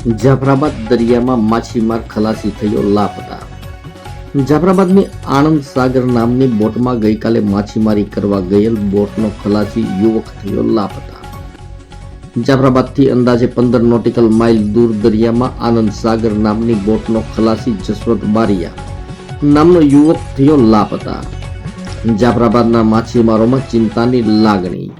જાફરાબાદ દરિયામાં માછીમાર ખલાસી થયો લાપતા. જાફરાબાદની આનંદ સાગર નામની બોટમાં ગઈકાલે માછીમારી કરવા ગયેલ બોટનો ખલાસી યુવક થયો લાપતા. જાફરાબાદથી અંદાજે પંદર નોટિકલ માઇલ દૂર દરિયામાં આનંદ સાગર નામની બોટનો ખલાસી જસવંત બારિયા નામનો યુવક થયો લાપતા. જાફરાબાદના માછીમારોમાં ચિંતાની લાગણી